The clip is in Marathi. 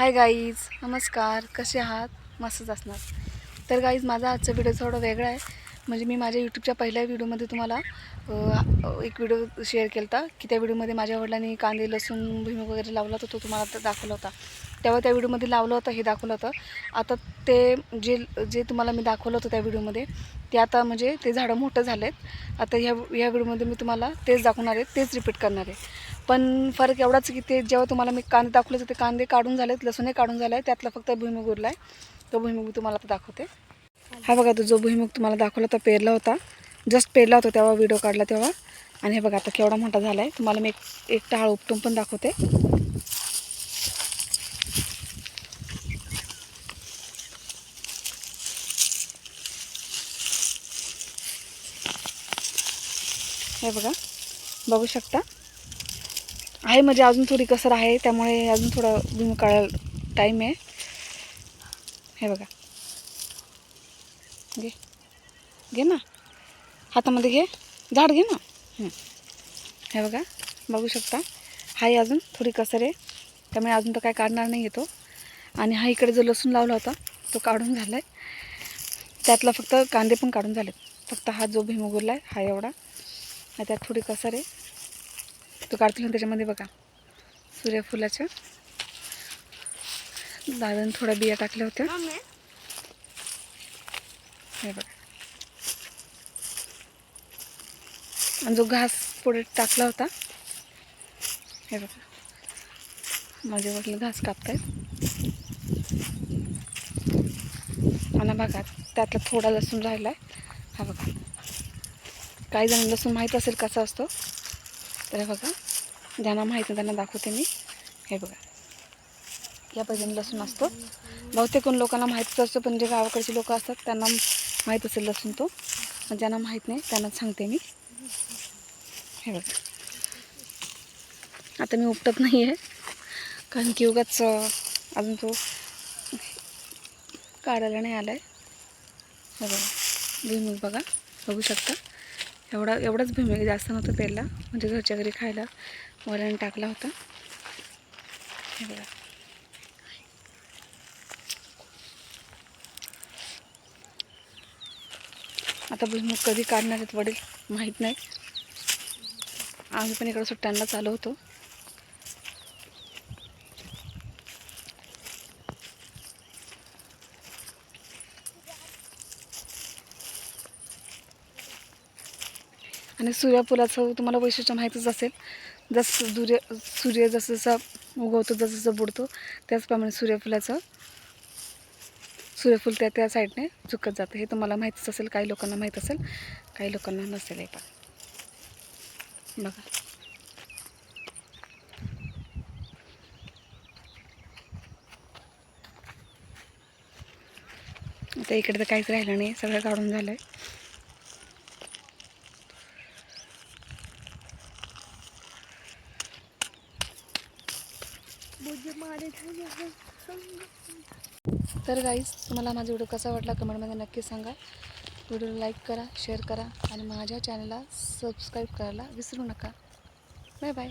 हाय गाईज नमस्कार. कसे आहात? मस्तच असणार. तर गाईज माझा आजचा व्हिडिओ थोडा वेगळा आहे. म्हणजे मी माझ्या यूट्यूबच्या पहिल्या व्हिडिओमध्ये तुम्हाला एक व्हिडिओ शेअर केला होता की त्या व्हिडिओमध्ये माझ्या वडिलांनी कांदे लसूण भुईमुग वगैरे लावला होता तो तुम्हाला दाखवला होता. तेव्हा त्या व्हिडिओमध्ये लावलं होतं हे दाखवलं होतं. आता ते जे जे तुम्हाला मी दाखवलं होतं त्या व्हिडिओमध्ये ते आता म्हणजे ते झाडं मोठं झाले आहेत आता ह्या ह्या व्हिडिओमध्ये मी तुम्हाला तेच दाखवणार आहे तेच रिपीट करणार आहे. पण फरक एवढाच की ते जेव्हा तुम्हाला मी कांदे दाखवले होते ते कांदे काढून झालेत लसूणही काढून झालं आहे त्यातला फक्त भुईमुग उरला आहे तो भुईमुग मी तुम्हाला आता दाखवते. हा बघा तो जो भुईमुग तुम्हाला दाखवला होता पेरला होता. जस्ट पेरला होता तेव्हा व्हिडिओ काढला तेव्हा. आणि हे बघा आता केवढा मोठा झाला आहे तुम्हाला मी एक एक टाळ उपटून पण दाखवते. हे बघा बघू शकता? आहे म्हणजे अजून थोडी कसर आहे त्यामुळे अजून थोडं भुईमुग काढायला टाईम आहे. हे बघा. घे. घे ना. हातामध्ये घे. झाड घे ना. हे बघा. बघू शकता. हाही अजून थोडी कसर आहे. त्यामुळे अजून तर काय काढणार नाही येतो आणि हा इकडे जो लसूण लावला होता तो काढून झाला आहे त्यातला फक्त कांदे पण काढून झाले फक्त हा जो भीम उगुरला आहे हा एवढा. त्यात थोडी कसर आहे. तो काढतील ना त्याच्यामध्ये बघा. सूर्यफुलाच्या दादाने थोड्या बिया टाकल्या होत्या. हे बघा. आणि जो घास पुढे टाकला होता. हे बघा. माझे वडील घास कापतायत. आणि बघा त्यातला थोडा लसूण राहिला आहे हा बघा. काही जण लसूण माहीत असेल कसा असतो. तर हे बघा ज्यांना माहीत नाही त्यांना दाखवते मी. हे बघा या पद्धतीने लसूण असतो. बहुतेक कोण लोकांना माहीतच असतो पण जे गावाकडचे लोक असतात त्यांना माहीत असेल लसूण तो. पण ज्यांना माहीत नाही त्यांनाच सांगते मी. हे बघा. आता मी उपटत नाही आहे कारण की उगाच अजून तो काढायला नाही आला आहे हे बघा भुईमुग बघा बघू शकता. एवढा एवढाच भुईमुग जास्त नव्हतं पेरला. म्हणजे घरच्या घरी खायला वरण टाकला होता. हे बघा. आता भुईमुग कधी काढणार आहेत वडील माहीत नाही. आम्ही पण इकडं सुट्ट्यांना चालू होतो. आणि सूर्यफुलाचं तुम्हाला वैशिष्ट्य माहीतच असेल जसं सूर्य सूर्य जसं जसा उगवतो जसं जसं बुडतो त्याचप्रमाणे सूर्यफुलाचं सूर्यफूल त्या त्या साईडने चुकत जातं. हे तुम्हाला माहीतच असेल काही लोकांना माहीत असेल काही लोकांना नसेल हे पण. बघा. आता इकडे तर काहीच राहिलं नाही सगळं काढून झालं आहे तर गाईज तुम्हाला माझा व्हिडिओ कसा वाटला कमेंटमध्ये नक्की सांगा. व्हिडिओ लाईक करा शेअर करा आणि माझ्या चॅनलला सबस्क्राईब करायला विसरू नका. Bye bye